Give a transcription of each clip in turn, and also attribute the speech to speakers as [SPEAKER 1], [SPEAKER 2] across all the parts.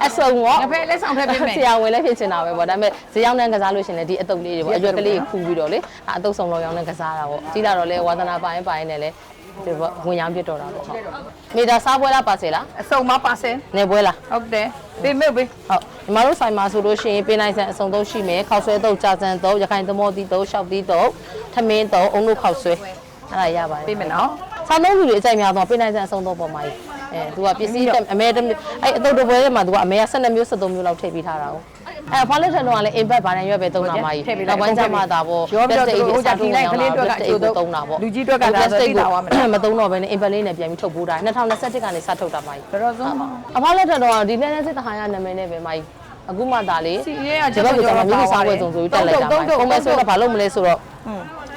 [SPEAKER 1] အစုံရော
[SPEAKER 2] ငါဖဲလက်ဆောင်ထည့်ပေးမယ်
[SPEAKER 1] ဆရာဝင်လည်းဖြစ်ချင်တာပဲပေါ့ဒါပေမဲ့ဈေးရောက်တဲ့ကစားလို့ရှရင်လည်းဒီအတုပ်လေးတွေပေါ့အရွက်ကလေးခူးပြီးတော့လေအတုပ်ဆောင်လောက်ရောင်းတဲ့ကစားတာပေါ့ကြီးလာတော့လေဝါသနာပိုင်းပိုင်းနဲ့လေဒီပေါ့ဝင်ရောင်းပြစ်တော့တာပေါ့ဟုတ်မီတာစားပွဲလားပါစေလား
[SPEAKER 2] အစုံမပါစင်
[SPEAKER 1] နေပွဲလား
[SPEAKER 2] ဟုတ်တယ်ပေးမေပေး
[SPEAKER 1] ဟုတ်ညီမတို့ဆိုင်မှာဆိုလို့ရှိရင်ပေးနိုင်စံအစုံသုံးရှိမယ်ခောက်ဆွဲတုပ်ကြာစံတုပ်ရခိုင်သမောတိတုပ်ရှောက်တိတုပ်ထမင်းတုပ်အုံလို့ခောက်ဆွဲအဲ့ဒါရပါတယ်
[SPEAKER 2] ပေးမယ်နော်
[SPEAKER 1] ဆောင်းသုံးလူတွေအကြိုက်များတော့ပေးနိုင်စံအစုံသုံးပေါ်မှာကြီးအဲသူကပစ္စည်းတက်အမဲတစ်မျိုးအဲ့အတုပ်တစ်ပွဲထဲမှာသူကအမဲက12မျိုး73မျိုးလောက်ထည့်ပေးထားတာကိုအဲဖော်လက်ထန်တော့ကလည်း impact ဘာနဲ့ရွက်ပဲသုံးတာမှာကြီးနောက်ပိုင်းကျမှသာပေါ့
[SPEAKER 2] ရောပြောသူတို့ကဒီလိုက်ကလေးတွေကအကျိုး
[SPEAKER 1] သုံးတာပေါ့
[SPEAKER 2] လူကြီးတွေကလည်းသိတာပါမယ်
[SPEAKER 1] မသုံးတော့ဘဲနဲ့ impact လေးနဲ့ပြန်ပြီးထုတ်ပိုးတာ2021ကနေစထုတ်တာမှာကြီး
[SPEAKER 2] ဘယ်တော့ဆုံး
[SPEAKER 1] အဖော်လက်ထန်တော့ဒီလဲလဲစစ်တဟာရနာမည်နဲ့ပဲမှာကြီးအခုမှသာလေ
[SPEAKER 2] စီရဲက
[SPEAKER 1] ဒီဘက်ကကျွန်တော်မြို့စားပွဲစုံဆိုပြီးတက်လိုက်တာပါပုံမဲ့ဆိုတော့ဘာလို့မလဲဆိုတော့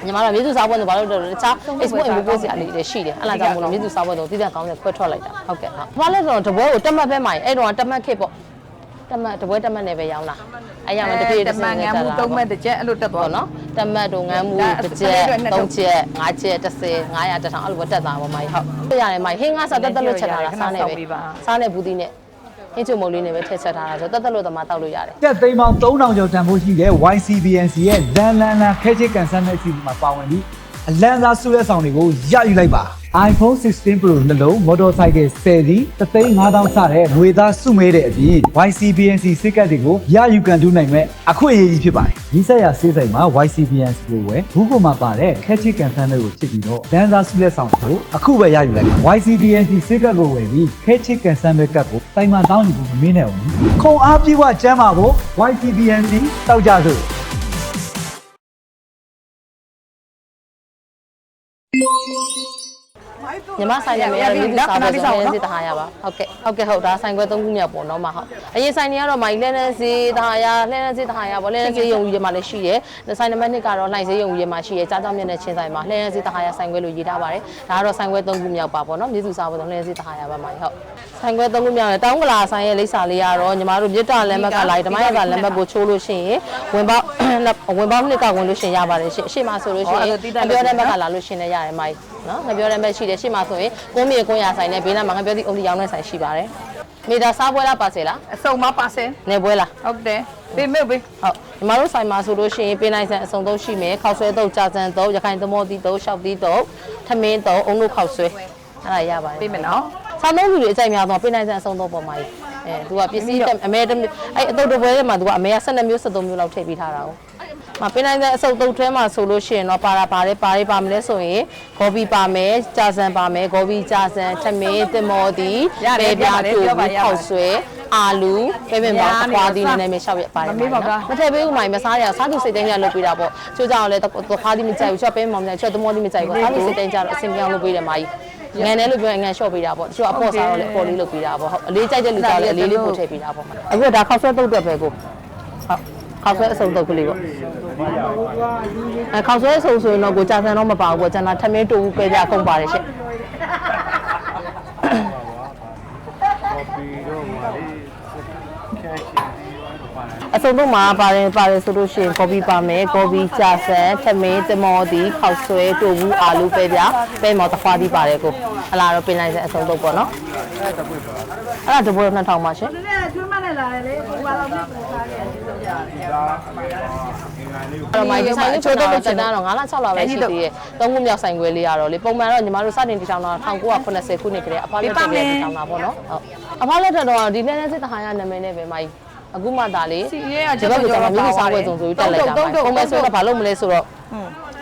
[SPEAKER 1] ညီမတို့မြေသူစားပွဲဆိုဘာလို့တော့တခြား export import စီအလေးတွေရှိတယ်အဲ့ဒါကြောင့်မလို့မြေသူစားပွဲဆိုတည်တဲ့ကောင်းတဲ့ခွဲထွက်လိုက်တာဟုတ်ကဲ့ဟုတ်ဘာလဲဆိုတော့တပွဲကိုတက်မှတ်ပဲမှာအဲ့တော့တက်မှတ်ခစ်ပေါ့တက်မှတ်တပွဲတက်မှတ်နဲ့ပဲရောင်းတာအဲ့ရမှာတပြေးတစ်စင်းနဲ့တက်လာ
[SPEAKER 2] သုံးမဲ့တစ်ချက်အဲ့လိုတက်သွား
[SPEAKER 1] ပေါ့နော်တက်မှတ်တို့ငန်းမှုတစ်ချက်သုံးချက်ငါးချက်30 900တထောင်အဲ့လိုပဲတက်တာပေါ့မိုင်းဟုတ်ပြရတယ်မိုင်းဟင်းငါစားတက်တက်လို့ချက်ထားတာစားနေပဲစားနေဘူးတီးနဲ့ ဟင်းချုံမုံလေးနဲ့ပဲထည့်ချက်ထားတာဆိုတက်တက်လို့သမားတောက်လို့ရတယ်
[SPEAKER 3] တက်သိန်းပေါင်း3000ကျော်တန်ဖိုးရှိတဲ့ YCBNC ရဲ့လန်လန်လန်ခဲချစ်ကန်ဆယ်မဲ့အစီအစဉ်မှာပါဝင်ပြီးအလန်သာစုတဲ့ဆောင်တွေကိုရယူလိုက်ပါ iPhone 16 Pro နှလုံး motorcycle 10စီး35000စတဲ့ငွေသားစုမဲတဲ့အပြင် YCBNC စိတ်ကတ်တွေကိုရယူကန်တူးနိုင်မဲ့အခွင့်အရေးကြီးဖြစ်ပါတယ်။ဒီဆက်ရဆေးဆိုင်မှာ YCBNC ကိုဝယ်ဘူးကိုမှာပါတဲ့ခဲချစ်ကန်ဆယ်မဲ့ကိုချစ်ပြီးတော့လန်သာစုတဲ့ဆောင်ကိုအခုပဲရယူလိုက်ပါ YCBNC စိတ်ကတ်ကိုဝယ်ပြီးခဲချစ်ကန်ဆယ်မဲ့ကတ်ကိုတိုင်မှတောင်းယူဖို့မမင်းနဲ့ဘူး။ခုံအားပြေးဝကျမ်းပါဖို့ YCBNC တောက်ကြစို့
[SPEAKER 1] ညီမဆိုင်နာမည်ကတော့မြေသူစားပွဲဆိုလဲစီတဟာရပါဟုတ်ကဲ့ဟုတ်ကဲ့ဟုတ်ဒါဆိုင်ခွဲသုံးခုမြောက်ပေါ့နော်မဟုတ်အရင်ဆိုင်တွေကတော့မိုင်လဲလဲစီတဟာရလဲလဲစီတဟာရပေါ့လဲလဲစီယုံကြီးမှာလည်းရှိတယ်ဆိုင်နံပါတ်1ကတော့နိုင်စေယုံကြီးမှာရှိတယ်ကြားကြောင်းမြတ်တဲ့ချင်းဆိုင်မှာလဲလဲစီတဟာရဆိုင်ခွဲလို့ရေးထားပါတယ်ဒါကတော့ဆိုင်ခွဲသုံးခုမြောက်ပါပေါ့နော်မြေသူစားပွဲဆိုလဲလဲစီတဟာရပါမိုင်ဟုတ်ဆိုင်ခွဲသုံးခုမြောက်တယ်တောင်းကလာဆိုင်ရဲ့လိပ်စာလေးကတော့ညီမတို့မြစ်တာလမ်းဘက်ကလိုက်ဓမ္မရကလမ်းဘက်ကိုချိုးလို့ရှိရင်ဝင်ပေါက်ဝင်ပေါက်နှစ်ကဝင်လို့ရှိရင်ရပါတယ်ရှင့်အရှိမဆိုလို့ရှိရင်အပြောတဲ့ဘက်ကလာလို့ရှိရင်လည်းရတယ်မိုင်နော်ငါပြောတဲ့ဘက်ရှိတယ်ရှေ့မှာဆိုရင်ကိုမြေကိုရဆိုင်နဲ့ဘေးနားမှာငါပြောသည့်အုံဒီရောင်းတဲ့ဆိုင်ရှိပါတယ်မီတာစားပွဲလားပါစေလား
[SPEAKER 2] အစုံမပါစင်
[SPEAKER 1] နေပွဲလား
[SPEAKER 2] ဟုတ်တယ်ပေးမေပေး
[SPEAKER 1] ဟုတ်ညီမတို့ဆိုင်မှာဆိုလို့ရှိရင်ပေးနိုင်စံအစုံသုံးရှိမယ်ခောက်ဆွဲတုပ်ကြာစံတုပ်ရခိုင်သမောတိတုပ်ရှောက်တိတုပ်ထမင်းတုပ်အုံလို့ခောက်ဆွဲအဲ့ဒါရပါတယ်
[SPEAKER 2] ပေးမယ်နော်
[SPEAKER 1] ဆောင်းသုံးလူတွေအကြိုက်များတော့ပေးနိုင်စံအစုံသုံးပေါ်မှာကြီးအဲသူကပစ္စည်းတက်အမဲတစ်မျိုးအဲ့အတုပ်တစ်ပွဲထဲမှာသူကအမဲက12မျိုး73မျိုးလောက်ထည့်ပေးထားတာကို မပေးနိုင်တဲ့အစုပ်တုပ်ထဲမှာဆိုလို့ရှိရင်တော့ပါတာပါတယ်ပါရေးပါမလဲဆိုရင်ဂော်ဘီပါမယ်ကြာစံပါမယ်ဂော်ဘီကြာစံထမင်းတင်မော်တီပဲပြားတူခောက်ဆွဲအာလူပဲပင်ပါခွားသီးနည်းနည်းလေးရှောက်ရပါတယ်မထည့်ပေးဦးမိုင်မစားရစားသူစိတ်တိုင်းရလုပ်ပေးတာပေါ့ချိုးကြအောင်လဲခွားသီးမကြိုက်ဘူးချော့ပဲမောင်မကြိုက်ချော့သမောသီးမကြိုက်ဘူးစားသူစိတ်တိုင်းကြတော့အစင်ပြောင်းလုပ်ပေးတယ်မာကြီးငန်တယ်လို့ပြောရင်ငန်လျှော့ပေးတာပေါ့တချို့အပေါ့စားတော့လည်းအပေါ့လေးလုပ်ပေးတာပေါ့ဟုတ်အလေးကြိုက်တဲ့လူစားလည်းအလေးလေးပို့ထည့်ပေးတာပေါ့အခုဒါခောက်ဆွဲတုတ်တက်ပဲကိုဟုတ်ခောက်ဆွဲအစုံတုတ်ကလေးပေါ့ အဲခောက်ဆွဲအစုံဆိုရင်တော့ကိုကြာဆန်တော့မပါဘူးပေါ့ကျန်တာထမင်းတူဘူးပဲကြအကုန်ပါတယ်ရှင့်အစုံတော့မှာပါတယ်ပါတယ်ဆိုလို့ရှိရင်ကော်ပီပါမယ်ကော်ပီကြာဆန်ထမင်းတမောတီခောက်ဆွဲတူဘူးအာလူပဲပြပဲမော်တခွားတီးပါတယ်ကိုအလားတော့ပြင်လိုက်တဲ့အစုံတော့ပေါ့နော်အဲ့ဒါတပွဲ2000ပါရှင်အဲ့တော့မိုင်းဒီဆိုင်လေးချိုးတော့ လို့ချက်တာတော့9လ6လပဲရှိသေးတယ်။သုံးခုမြောက်ဆိုင်ခွဲလေးရတော့လေပုံမှန်တော့ညီမတို့စတင်တည်ထောင်တာ1980ခုနှစ်ကလေးအဖွားလက်ထက်တည်ထောင်တာပေါ့နော်။ဟုတ်။အဖွားလက်ထက်တော့ဒီလဲလဲစစ်တဟာရနာမည်နဲ့ပဲမိုင်းအခုမှသာလေ
[SPEAKER 2] စီရဲက
[SPEAKER 1] ဒီဘက်ကိုကျွန်တော်မြေသူစားပွဲစုံဆိုပြီးတက်လိုက်တာမိုင်းပုံမှန်ဆိုတော့ဘာလို့မလဲဆိုတော့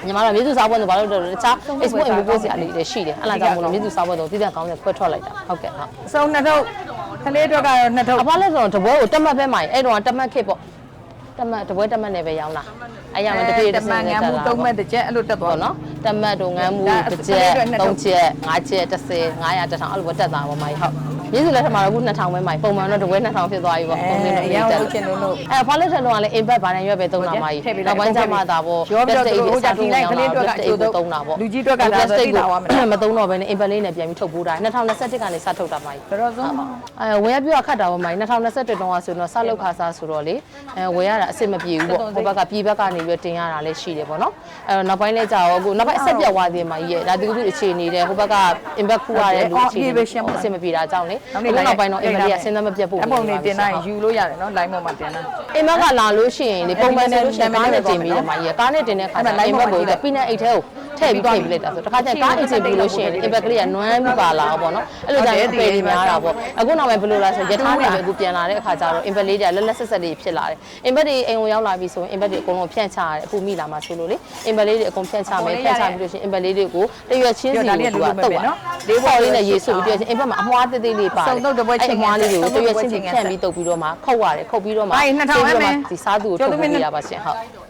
[SPEAKER 1] ညီမတို့မြေသူစားပွဲဆိုဘာလို့တော့တခြား export import စီအလေးတွေရှိတယ်အဲ့ဒါကြောင့်မလို့မြေသူစားပွဲဆိုတည်တဲ့ကောင်းတဲ့ခွဲထွက်လိုက်တာဟုတ်ကဲ့ဟုတ်
[SPEAKER 2] အစုံနှစ်ထုပ်ကလေးအတွက်ကတော့နှစ်ထုပ်
[SPEAKER 1] အဖွားလက်ဆိုတော့တပွဲကိုတက်မှတ်ပဲမိုင်းအဲ့တော့တက်မှတ်ခစ်ပေါ့ တက်မှတ်တပွဲတက်မှတ်နဲ့ပဲရောင်းတာအဲ့ရမှာတပြေးတစ်စင်းနဲ့တက်လာ
[SPEAKER 2] သုံးမဲ့တစ်ချက်အဲ့လိုတက်သွား
[SPEAKER 1] ပေါ့နော်တမတ်တို့ငန်းမှုတစ်ချက်သုံးချက်ငါးချက်30 900တထောင်အဲ့လိုပဲတက်တာပေါ့မိုင်းဟုတ် မြေစုလက်ထမှာတော့ခု2000ပဲမိုင်းပုံမှန်တော့တပွဲ2000ဖြစ်သွားပြီပေါ့ပုံစံတော့
[SPEAKER 2] ရောင်း
[SPEAKER 1] တက်
[SPEAKER 2] လို့ချင်လို့လို့
[SPEAKER 1] အဲဖော်လက်ထတော့လည်း impact ဘာနဲ့ရွက်ပဲသုံးတာမိုင်းနောက်ပိုင်းကျမှသာပေါ့
[SPEAKER 2] ရောပြောသူတို့ကဒီလိုက်ကလေးတွေကအကျိုး
[SPEAKER 1] သုံးတာပေါ့
[SPEAKER 2] လူကြီးတွေကလည်းသိတာပါမယ်
[SPEAKER 1] မသုံးတော့ဘဲနဲ့ impact လေးနဲ့ပြန်ပြီးထုတ်ပိုးတာ2021ကနေစထုတ်တာမိုင်း
[SPEAKER 2] ဘယ်တော့ဆုံး
[SPEAKER 1] အဲဝယ်ရပြခတ်တာပေါ့မိုင်း2021တုန်းကဆိုတော့စလုတ်ခါစားဆိုတော့လေအဲဝယ်ရတာအစ်စ်မပြေဘူးပေါ့ဟိုဘက်ကပြည်ဘက်ကနေပြီးတင်ရတာလည်းရှိတယ်ပေါ့နော်အဲတော့နောက်ပိုင်းလည်းကြာရောအခုနောက်ပိုင်းအဆက်ပြတ်သွားသေးတယ်မိုင်းရဲ့ဒါတူတူအခြေအနေတဲ့ဟိုဘက်က impact ခူရတဲ့လူအခြေအနေအစ်စ်မပြေတာကြောင့်လေအခုနောက်ပိုင်းတော့အင်မလီကစဉ်းစားမပြတ်ပို့
[SPEAKER 2] အပုံနေတင်လိုက်ယူလို့ရတယ်နော် line ပေါ်မှာတင်လိုက်
[SPEAKER 1] အင်မကလာလို့ရှိရင်ဒီပုံမှန်ဆိုလို့ရှိရင်ကားနဲ့တင်ပြီးတယ်မကြီးကားနဲ့တင်တဲ့ခါကျအင်မကိုပိနက်အိတ်ထဲကို ထည့်ပြီးထည့်ပြီးလိုက်တာဆိုတခါကျကားအိတ်ချပြီးလို့ရှိရင်အင်ဘက်ကလေးကနွမ်းပြီးပါလာပေါ့နော်အဲ့လိုကြောင့်အပေတွေများတာပေါ့အခုနောက်ပိုင်းဘယ်လိုလဲဆိုရထားနေပဲအခုပြန်လာတဲ့အခါကျတော့အင်ဘက်လေးတွေကလက်လက်ဆက်ဆက်လေးဖြစ်လာတယ်အင်ဘက်တွေအိမ်ကိုရောက်လာပြီဆိုရင်အင်ဘက်တွေအကုန်လုံးဖြန့်ချရတယ်အခုမိလာမှဆိုလို့လေအင်ဘက်လေးတွေအကုန်ဖြန့်ချမယ်ဖြန့်ချပြီးလို့ရှိရင်အင်ဘက်လေးတွေကိုတရွက်ချင်းစီကိုသူကတုတ်ရလေးပေါ်လေးနဲ့ရေစုပြီးတော့အင်ဘက်မှာအမွှားသေးသေးလေးပါတယ်အမွှားလေးတွေကိုတရွက်ချင်းစီဖြန့်ပြီးတုတ်ပြီးတော့မှခုတ်ရတယ်ခုတ်ပြီးတော့မှဒီစားသူကိုထုတ်ပြီးရပါရှင်ဟုတ်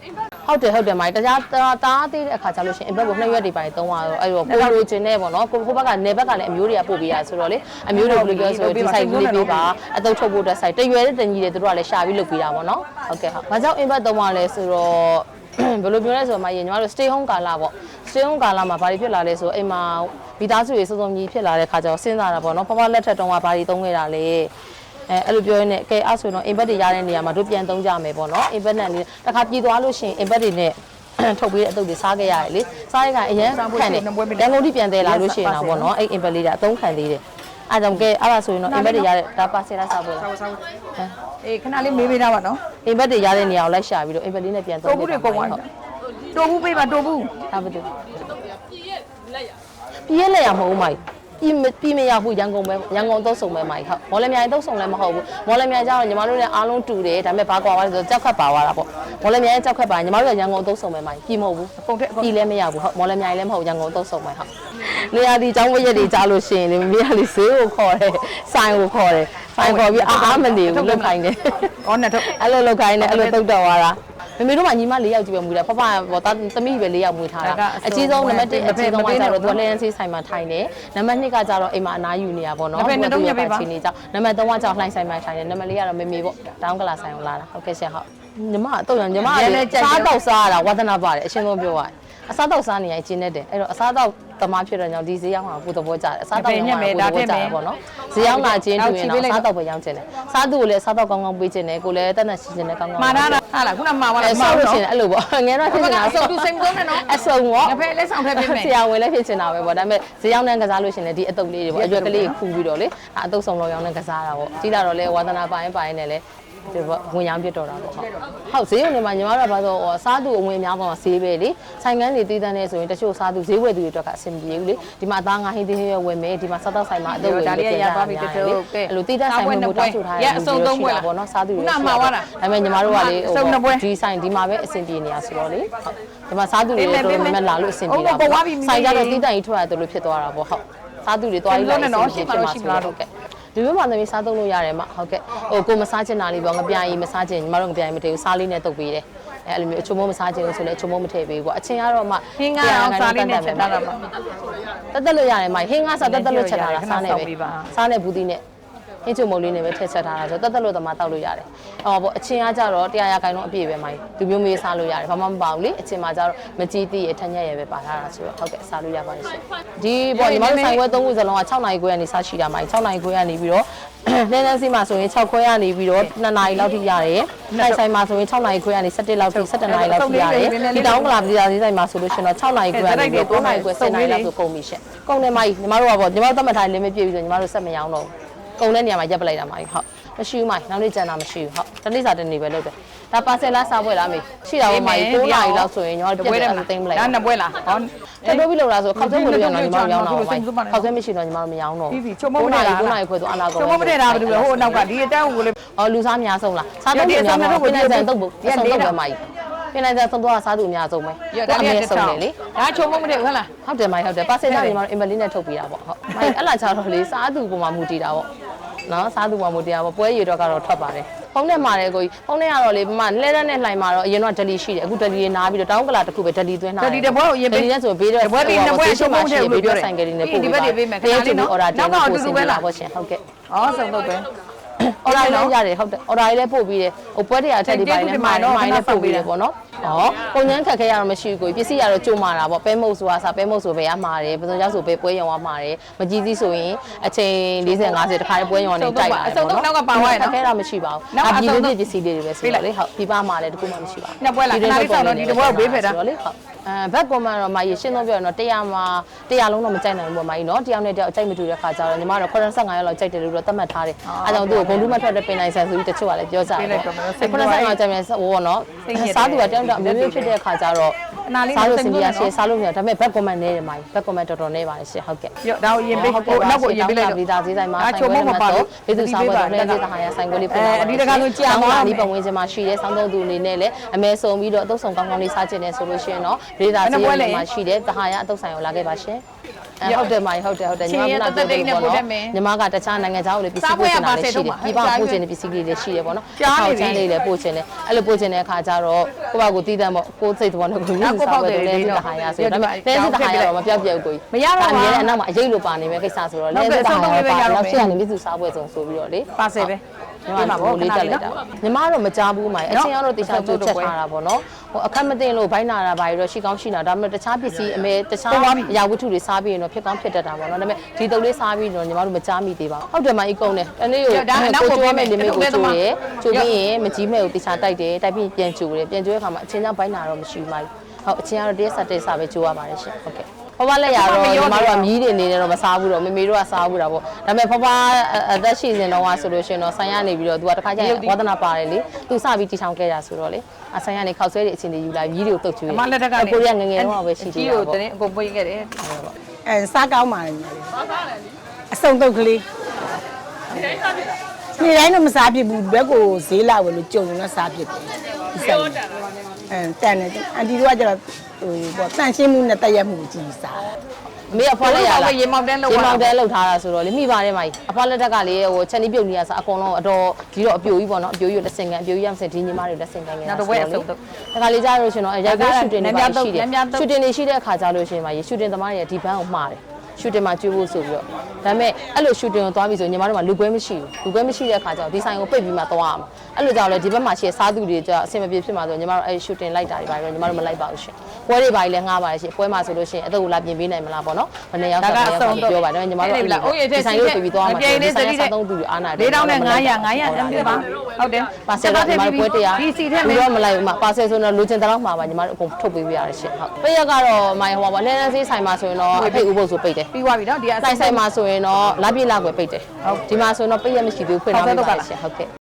[SPEAKER 1] ဟုတ်တယ်ဟုတ်တယ်မိုင်းတရားတားသေးတဲ့အခါကျလို့ရှိရင်အဘက်ကိုနှစ်ရွက်တွေပိုင်းသုံးရတော့အဲ့တော့ကိုလိုချင်နေပေါ့နော်ကိုကိုဘက်ကနေဘက်ကလည်းအမျိုးတွေကပို့ပေးရဆိုတော့လေအမျိုးတွေဘယ်လိုပြောဆိုဒီဆိုင်လေးပေးပါအတုပ်ထုတ်ဖို့အတွက်ဆိုင်တရွယ်တဲ့တင်ကြီးတွေတို့ကလည်းရှာပြီးလုပ်ပေးတာပေါ့နော်ဟုတ်ကဲ့ဟုတ်ဘာကြောင့်အင်ဘက်သုံးရလဲဆိုတော့ဘယ်လိုပြောလဲဆိုတော့မရင်ညီမတို့ stay home ကာလပေါ့ stay home ကာလမှာဘာတွေဖြစ်လာလဲဆိုတော့အိမ်မှာမိသားစုတွေစုံစုံကြီးဖြစ်လာတဲ့ခါကျတော့စဉ်းစားတာပေါ့နော်ဖဖလက်ထက်တုန်းကဘာတွေသုံးခဲ့တာလဲ အဲအဲ့လိုပြောရင်းနဲ့ကဲအဲ့ဆိုရင်တော့ impact တွေရတဲ့နေရာမှာတို့ပြန်သုံးကြမယ်ပေါ့နော် impact နဲ့လေးတစ်ခါပြည်သွားလို့ရှိရင် impact တွေနဲ့ထုတ်ပြီးတဲ့အတုပ်တွေစားခဲ့ရတယ်လေစားရကအရင်ခံတယ်ရန်ကုန်တိပြန်တယ်လာလို့ရှိရင်တော့ပေါ့နော်အဲ့ impact လေးတွေအသုံးခံသေးတယ်အဲ့ကြောင့်ကဲအဲ့ဒါဆိုရင်တော့ impact တွေရတဲ့ဒါပါစင်လာစားဖို့လား
[SPEAKER 2] အေးခဏလေးမေးပေးတာပါနော်
[SPEAKER 1] impact တွေရတဲ့နေရာကိုလိုက်ရှာပြီးတော့ impact လေးနဲ့ပြန်သုံး
[SPEAKER 2] တိုးဘူးတွေကုန်သွားတယ်တိုးဘူးပေးပါတိုးဘူး
[SPEAKER 1] ဒါဘာလို့ပြည့်လက်ရမဟုတ်ဘူးမိုက် ပြီးမပြီးမရဘူးရန်ကုန်ပဲရန်ကုန်တော့စုံပဲမိုက်ဟုတ်မော်လမြိုင်တော့စုံလည်းမဟုတ်ဘူးမော်လမြိုင်ကျတော့ညီမတို့လည်းအားလုံးတူတယ်ဒါပေမဲ့ဘာကွာသွားလဲဆိုတော့ကြောက်ခတ်ပါသွားတာပေါ့မော်လမြိုင်ကြောက်ခတ်ပါညီမတို့ကရန်ကုန်တော့စုံပဲမိုက်ပြီးမဟုတ်ဘူး
[SPEAKER 2] အကုန်ထက်အကုန်
[SPEAKER 1] ပြီးလည်းမရဘူးဟုတ်မော်လမြိုင်လည်းမဟုတ်ရန်ကုန်တော့စုံပဲဟုတ်နေရာဒီចောင်းဝရက်တွေကြားလို့ရှိရင်လေမမေကလေဈေးကိုခေါ်တယ်ဆိုင်ကိုခေါ်တယ်ဆိုင်ခေါ်ပြီးအားအားမနေဘူးလုတ်ခိုင်းတယ်
[SPEAKER 2] ဟောနဲ့ထုတ်
[SPEAKER 1] အဲ့လိုလောက်ခိုင်းနေအဲ့လိုတုတ်တော့သွားတာ မမေတို့မှညီမ၄ယောက်ကြည့်ပဲမူတယ်ဖဖဘောတာသမီးပဲ၄ယောက်မွေးထားတာအကြီးဆုံးနံပါတ်1အကြီးဆုံးကကြတော့သူကလင်းဆေးဆိုင်မှာထိုင်တယ်နံပါတ်2ကကြတော့အိမ်မှာအနားယူနေရပါတော့ချင်းနေကြောင်းနံပါတ်3ကကြောက်လှိုင်းဆိုင်မှာထိုင်တယ်နံပါတ်4ကတော့မေမေပေါ့တောင်းကလာဆိုင်ကိုလာတာဟုတ်ကဲ့ရှင်ဟုတ်ညီမအတော့ညီမစားတော့စားရတာဝါသနာပါတယ်အရှင်းဆုံးပြောရရင်အစားတော့စားနေရကျင်းနေတယ်အဲ့တော့အစားတော့ သမားဖြစ်တော့ကြောင့်ဒီဈေးရောက်မှာကိုသဘောကျတယ်အစားတော့ရောက်မှာကိုသဘောကျတယ်ပေါ့နော်ဈေးရောက်လာခြင်းတူရင်တော့စားတော့ပဲရောက်ခြင်းတယ်စားသူကိုလည်းစားတော့ကောင်းကောင်းပေးခြင်းတယ်ကိုလည်းတက်တက်ရှိခြင်းတယ်ကောင်းကောင်း
[SPEAKER 2] မာနာဟာလားခုနမှာပါလား
[SPEAKER 1] အဲဆောက်လို့ရှိရင်အဲ့လိုပေါ့ငယ်တော့ဖြစ်နေတာ
[SPEAKER 2] အစုံသူစိတ်မသုံးနဲ့နော်
[SPEAKER 1] အစုံပေါ့
[SPEAKER 2] ငါဖဲလက်ဆောင်ထည့်ပေးမယ်
[SPEAKER 1] ဆရာဝန်လည်းဖြစ်နေတာပဲပေါ့ဒါပေမဲ့ဈေးရောက်တဲ့ကစားလို့ရှိရင်လည်းဒီအတုပ်လေးတွေပေါ့အရွက်ကလေးခူပြီးတော့လေအတုပ်ဆောင်လို့ရောင်းတဲ့ကစားတာပေါ့ကြီးလာတော့လေဝါသနာပိုင်းပိုင်းနဲ့လေဒီပေါ့ဝင်ရောင်းပြတော့တာပေါ့ဟုတ်ဟုတ်ဈေးုံတွေမှာညီမတို့ကဘာလို့စားသူအဝင်အများပေါ်မှာဈေးပဲလေဆိုင်ကန်းတွေတည်တန်းနေဆိုရင်တချို့စားသူဈေးဝယ်သူတွေအတွက်ကအဆင်ပြေဘူးလေဒီမှာအသားငါဟင်းသေးဟင်းရွက်ဝယ်မယ်ဒီမှာစားတော့ဆိုင်မှာအတုပ်ဝယ်မယ်အဲ့လိုတည်တန်းဆိုင်မှုတောက်ချူထားတယ်ပေါ့နော်စားသူတွေဒါပေမဲ့ညီမတို့ကလေဟိုဒီဆိုင်ဒီမှာပဲအဆင်ပြေနေတာဆိုတော့လေဒီမှာစားသူတွေတော်တော်များများလာလို့အဆင်ပြေတာပေါ့ဆိုင်ကြတော့တည်တန်းကြီးထွက်ရတယ်လို့ဖြစ်သွားတာပေါ့ဟုတ်စားသူတွေသွားပြီးတော့ဖြစ်မှာဆိုတော့ဟုတ်ကဲ့ဒီဘက်မှာသမီးစားသုံးလို့ရတယ်မဟုတ်ကဲ့ဟိုကိုမစားချင်တာလေးပေါ့ငပြားကြီးမစားချင်ညီမတို့ငပြားကြီးမထည့်ဘူးစားလေးနဲ့တုပ်ပေးတယ် အဲအဲ့လိုမျိုးအချုံမိုးမစားချင်ဘူးဆိုလည်းအချုံမိုးမထည့်ပေးဘူးပေါ့အချင်းကတော့မှ
[SPEAKER 2] ဟင်းကတော့စားလေးနဲ့ချက်တာပါ
[SPEAKER 1] တက်တက်လို့ရတယ်မိုင်ဟင်းကစားတက်တက်လို့ချက်ထားတာစားနေပဲစားနေဘူးသီးနဲ့ဟင်းချုံမုံလေးနဲ့ပဲထည့်ချက်ထားတာဆိုတက်တက်လို့တမတောက်လို့ရတယ်။အော်ပေါ့အချင်းအားကြတော့တရားရခိုင်တော့အပြည့်ပဲမိုင်သူမျိုးမေးစားလို့ရတယ်ဘာမှမပါဘူးလေအချင်းမှာကြတော့မကြည့်သိရထက်ညက်ရပဲပါထားတာဆိုတော့ဟုတ်ကဲ့စားလို့ရပါတယ်ရှင်။ဒီပေါ့ညီမတို့ဆိုင်ခွဲ၃ခုစလုံးက6နိုင်ခွဲကနေစရှိတာမိုင်6နိုင်ခွဲကနေပြီးတော့ လင်းလင်းစီမှာဆိုရင်6ခွဲကနေပြီးတော့2နာရီလောက်ထိရတယ်။နိုင်ဆိုင်မှာဆိုရင်6နိုင်ခွဲကနေ17လောက်ထိ17နာရီလောက်ထိရတယ်။ဒီတောင်းကလာပြည်သာဈေးဆိုင်မှာဆိုလို့ရှိရင်တော့6နိုင်ခွဲကနေပြီးတော့9နိုင်ခွဲ10နိုင်လောက်ဆိုကုန်ပြီရှင်။ကုန်တယ်မိုင်ညီမတို့ကပေါ့ညီမတို့သတ်မှတ်ထားလင်းမပြည့်ပြီဆိုညီမတို့ဆက်မရောင်းတော့ဘူး။ကုန်တဲ့နေရာမှာရပ်ပလိုက်တာမိုင်ဟုတ်မရှိဘူးမိုင်နောက်နေ့ကျန်တာမရှိဘူးဟုတ်တနေ့စာတနေ့ပဲလုပ်တယ် ဒါပါဆယ်လားစားပွဲလားမေရှိတာပေါ့မိုင်9နာရီလောက်ဆိုရင်ညီမတို့ပြည့်တယ်အဲ့လိုသိမ်းမလိုက်
[SPEAKER 2] ဒါနှစ်ပွဲလားဟော
[SPEAKER 1] တက်တော့ပြီးလောက်လားဆိုခောက်ဆွဲမလို့ရတော့ညီမတို့ရောင်းတော့မိုင်ခောက်ဆွဲမရှိတော့ညီမတို့မရောင်းတော့
[SPEAKER 2] ပြီးပြီချုံမမထည့်တာ
[SPEAKER 1] 9နာရီခွဲဆိုအနာကုန်
[SPEAKER 2] ချုံမမထည့်တာဘာလို့လဲဟိုနောက်ကဒီအတန်းကိုလေ
[SPEAKER 1] အော်လူစားအများဆုံးလားစားတော့အများဆုံးပြနေစံတော့ဘူးအဆုံးတော့ပဲမိုင်ပြနေစံသုံးတော့စားသူအများဆုံးပဲ
[SPEAKER 2] ရဒါလေးတစ်
[SPEAKER 1] ဆုံး
[SPEAKER 2] ထောင်
[SPEAKER 1] တယ်လေ
[SPEAKER 2] ဒါချုံမမထည့်ဟုတ်လား
[SPEAKER 1] ဟုတ်တယ်မိုင်ဟုတ်တယ်ပါစင်တော့ညီမတို့အင်ဘလီနဲ့ထုတ်ပေးတာပေါ့ဟုတ်မိုင်အဲ့လာချတော့လေစားသူပုံမှာမူတည်တာပေါ့နော်စားသူပုံမှာမူတည်တာပေါ့ပွဲရည်တော့ကတော့ထွက်ပါတယ် ဖုန်းနဲ့မာတယ်ကိုကြီးဖုန်းနဲ့ကတော့လေပမာလဲတဲ့နဲ့လှိုင်မှာတော့အရင်တော့ဒလီရှိတယ်အခုဒလီရေနားပြီးတော့တောင်းကလာတစ်ခုပဲဒလီသွင်းထား
[SPEAKER 2] ဒါဒီတပွဲကိုရေး
[SPEAKER 1] ဒ
[SPEAKER 2] ပေး
[SPEAKER 1] လီနဲ့ဆိုဘေးတော့
[SPEAKER 2] တပွဲပြီးနှစ်ပွဲချုံမမထည့်ဘူးလို့ပြောတယ်
[SPEAKER 1] ဆိုင်ကလေးနဲ့ပို့
[SPEAKER 2] ဒီဘက်တွေပေးမယ်ခဏလေးနော်
[SPEAKER 1] အော်ဒါတင်
[SPEAKER 2] နော
[SPEAKER 1] လို့
[SPEAKER 2] က်က
[SPEAKER 1] ပို့
[SPEAKER 2] အတူ
[SPEAKER 1] စ
[SPEAKER 2] တူ
[SPEAKER 1] င်
[SPEAKER 2] ပဲ
[SPEAKER 1] ပေး
[SPEAKER 2] လား
[SPEAKER 1] လာပေါ့ရှင်ဟုတ်ကဲ့
[SPEAKER 2] ဩစုံတော့ပဲ
[SPEAKER 1] အော်ဒါလည်းရတယ်ဟုတ်တယ်အော်ဒါလေးပို့ပြီးတယ်ဟိုပွဲတွေအထက်ဒီပိုင်းနဲ့မှားတယ်မှားနေပို့ပြီးတယ်ပေါ့နော် ဟောပုံညမ်းခက်ခဲရတော့မရှိဘူးကိုပစ္စည်းရတော့ကြုံမာတာပေါ့ပဲမုတ်ဆိုတာစားပဲမုတ်ဆိုပဲအမှားတယ်ပစုံကြောက်ဆိုပဲပွဲရုံကမှားတယ်မကြီးစီးဆိုရင်အချိန်40 50တခါတည်းပွဲရုံကနေတိုက်လာတယ်ပေါ့နော်ခက်ခဲတာမရှိပါဘူးအပြည်ပြည်ပစ္စည်းလေးတွေပဲဆိုတော့လေဟုတ်ပြပမှာလည်းတခုမှမရှိပါဘူး
[SPEAKER 2] ညပွဲလားခဏလေးဆောင်တော့ဒီတပွဲကိုဘေးဖယ်တာ
[SPEAKER 1] ဆိုတော့လေဟုတ်အဲဘက်ကွန်မန်တော့မာကြီးရှင်းတော့ပြောရင်တော့တရားမှာတရားလုံးတော့မကြိုက်နိုင်ဘူးပေါ့မာကြီးနော်တရားနဲ့တရားအကြိုက်မတူတဲ့ခါကျတော့ညီမတော့85ရက်လောက်ကြိုက်တယ်လို့တော့သတ်မှတ်ထားတယ်အဲကြောင့်သူ့ကိုဂုံတူးမထွက်တဲ့ပင်နိုင်ဆန်ဆိုပြီးတချို့ကလည်းပြောကြတယ်85ကြိုက်မယ်ဟိုပေါ့နော်စားသူကတယောက်တော့အမျိုးမျိုးဖြစ်တဲ့ခါကျတော့စားလို့စင်ပြရှေ့စားလို့မရဒါပေမဲ့ဘက်ကွန်မန်နေတယ်မာကြီးဘက်ကွန်မန်တော်တော်နေပါတယ်ရှေ့ဟုတ်ကဲ့
[SPEAKER 2] ရောဒါကိုရင်ပေးဟိုနောက်ကိုရင်ပေးလိုက်
[SPEAKER 1] ဒီ
[SPEAKER 2] တော့
[SPEAKER 1] သားဈေးဆိုင်မှာ
[SPEAKER 2] အာချိုမမပါလို့
[SPEAKER 1] ဘေးသူစားပွဲတော့လည်းဈေးတဟာရဆိုင်ခွဲလေးပြင်ပါ
[SPEAKER 2] အဲဒီတကားလို့ကြာမှာ
[SPEAKER 1] ဒီပတ်ဝန်းကျင်မှာရှိတဲ့ဆောင်းသုံးသူအနေနဲ့လည်းအမဲဆုံပြီးတော့အတုပ်ဆောင်ကောင်းကောင်းလေးစားချင်တယ်ဆိုလို့ရှိရင်တော့ဒေတာဈေးမှာရှိတဲ့တဟာရအတုပ်ဆိုင်ကိုလာခဲ့ပါရှင် အဲဟုတ်တယ်မိုင်ဟုတ်တယ်ဟုတ်တယ်ညီမကပြောတယ်ပေါ့နော်ညီမကတခြားနိုင်ငံခြားကိုလည်းပစ္စည်းပို့ချင်တာလည်းရှိတယ်ဒီပေါပို့ချင်တဲ့ပစ္စည်းလေးတွေရှိတယ်ပေါ့နော်ချမ်းလေးလည်းပို့ချင်တယ်အဲ့လိုပို့ချင်တဲ့အခါကျတော့ကိုယ့်ဘာကိုတည်တံ့ပေါ့ကိုယ်စိတ်သဘောနဲ့ကိုယ်ယူစားပွဲတော့လည်းတဟာရဆိုတော့ဒါပေမဲ့တဲစစ်တဟာရတော့မပြောက်ပြဲဘူးကိုကြီးအများနဲ့အနောက်မှာအရေးလိုပါနေမဲ့ကိစ္စဆိုတော့လည်းစစ်တဟာရပါတော့ဖြစ်ရနေပြီသူစားပွဲဆုံးဆိုပြီးတော့လေ
[SPEAKER 2] ပါစေပဲ
[SPEAKER 1] ညီမတို့လေးတက်လိုက်တာညီမတော့မကြားဘူးမိုင်အချင်းကတော့တေချာကြိုးချက်ထားတာပေါ့နော်ဟိုအခက်မတင်လို့ဘိုင်းနာတာဘာလို့ရှိကောင်းရှိနေတာဒါပေမဲ့တခြားပစ္စည်းအမဲတခြားအရာဝတ္ထုတွေစားပြီးရင်တော့ဖြစ်ကောင်းဖြစ်တတ်တာပေါ့နော်ဒါပေမဲ့ဒီတုပ်လေးစားပြီးတော့ညီမတို့မကြားမိသေးပါဘူးဟုတ်တယ်မိုင်အကုန်နဲ့တနေ့ကိုကိုကျိုးမဲ့နေမေကိုကျိုးရကျိုးပြီးရင်မကြီးမဲ့ကိုတေချာတိုက်တယ်တိုက်ပြီးပြန်ကျိုးတယ်ပြန်ကျိုးတဲ့အခါမှာအချင်းကြောင့်ဘိုင်းနာတော့မရှိဘူးမိုင်ဟုတ်အချင်းကတော့တရက်ဆက်တရက်ဆက်ပဲကျိုးရပါတယ်ရှင်ဟုတ်ကဲ့ ဖဖလက်ရတော့ညီမတို့ကမြည်တွေနေနေတော့မစားဘူးတော့မမေတို့ကစားဘူးတာပေါ့ဒါပေမဲ့ဖဖအသက်ရှိစဉ်တော့ဆိုလို့ရှိရင်တော့ဆိုင်ရနေပြီးတော့သူကတခါကျရင်ဝါသနာပါတယ်လေသူစပြီးတီထောင်ခဲ့တာဆိုတော့လေအဆိုင်ရနေခောက်ဆွဲတဲ့အချိန်တွေယူလာမြည်တွေကိုတုတ်ချွေး
[SPEAKER 2] အမလက်ထက်ကနေ
[SPEAKER 1] ကိုရီးယားငငယ်တော့ပဲရှိသေး
[SPEAKER 2] ကြီး
[SPEAKER 1] တာ
[SPEAKER 2] ကို
[SPEAKER 1] ပေါ့
[SPEAKER 2] တင်းအကုန်ပွေးခဲ့တယ်
[SPEAKER 4] အဲစားကောင်းပါလေညီမလေးစားစားတယ်လीအစုံတုတ်ကလေးဒီတိုင်းတော့မစားဖြစ်ဘူးဘက်ကိုဈေးလာဝယ်လို့ကြုံတော့စားဖြစ်တယ်ဒီဆိုင်အဲတန်တယ်အန်တီတို့ကကျတော့ ဟိုပေါ့တန်ရှင်းမှုနဲ့တက်ရက်မှုကိုကြည့်စား
[SPEAKER 1] အမေအဖွားလက်ရလား
[SPEAKER 2] ရေမောင်တန်းလောက်
[SPEAKER 1] ရေမောင်တဲလောက်ထားတာဆိုတော့လေမိပါတယ်မိုင်အဖွားလက်ထက်ကလေဟိုချက်နီးပြုတ်နေရဆိုအကုန်လုံးအတော်ဒီတော့အပြိုကြီးပေါ့နော်အပြိုကြီးကိုလက်ဆင်ကန်အပြိုကြီးရမစင်ဒီညီမတွေလက်ဆင်ကန်နေတာတခါလေးကြားလို့ရှင်တော့ရိုက်ခွဲရှူတင်နေပါရှိတယ်ရှူတင်နေရှိတဲ့အခါကြားလို့ရှင်မှာရေရှူတင်သမားတွေကဒီဘန်းကိုမှားတယ် ရှူတင်မှာကျွေးဖို့ဆိုပြီးတော့ဒါပေမဲ့အဲ့လိုရှူတင်ကိုသွားပြီဆိုညီမတို့ကလူပွဲမရှိဘူးလူပွဲမရှိတဲ့အခါကျတော့ဒီဆိုင်ကိုပိတ်ပြီးမှသွားရမှာအဲ့လိုကြောင့်လေဒီဘက်မှာရှိတဲ့စားသူတွေကျအဆင်မပြေဖြစ်မှာဆိုညီမတို့အဲ့ရှူတင်လိုက်တာတွေပါတော့ညီမတို့မလိုက်ပါဘူးရှင်ပွဲတွေပါလည်းငှားပါလေရှင်ပွဲမှာဆိုလို့ရှင်အတုပ်လာပြင်ပေးနိုင်မလားပေါ့နော်မနေ့ရောက်တော့ပြောပါတယ်ညီမတို့ဒီဆိုင်ကိုပိတ်ပြီးသွားမှာဒီဆိုင်ကစားသုံးသူတွေအားနာတယ်
[SPEAKER 2] 4900 900 900အမ်ပါဟုတ်တယ်
[SPEAKER 1] ပါဆယ်ကညီမတို့ပွဲတရား
[SPEAKER 2] ဒီစီထဲ
[SPEAKER 1] ပြီး
[SPEAKER 2] မှာ
[SPEAKER 1] တော့မလိုက်ဘူးမပါဆယ်ဆိုတော့လိုချင်တဲ့လောက်မှာပါညီမတို့အကုန်ထုတ်ပေးပြရတယ်ရှင်ဟုတ်ပိတ်ရက်ကတော့မိုင်ဟိုပါလဲလဲဆေးဆိုင်မှာဆိုရင်တော့အဖိတ်ဥပုပ်ဆိုပိတ်တယ်
[SPEAKER 2] ပြီးသွားပြီနော်ဒီက
[SPEAKER 1] ဆိုင်ဆိုင်မှာဆိုရင်တော့လပြည့်လကွယ်ပိတ်တယ်ဟုတ်ဒီမှာဆိုရင်တော့ပိတ်ရက်မရှိသေးဘူးဖွင့်တော့ပိတ်ပါရှင်ဟုတ်ကဲ့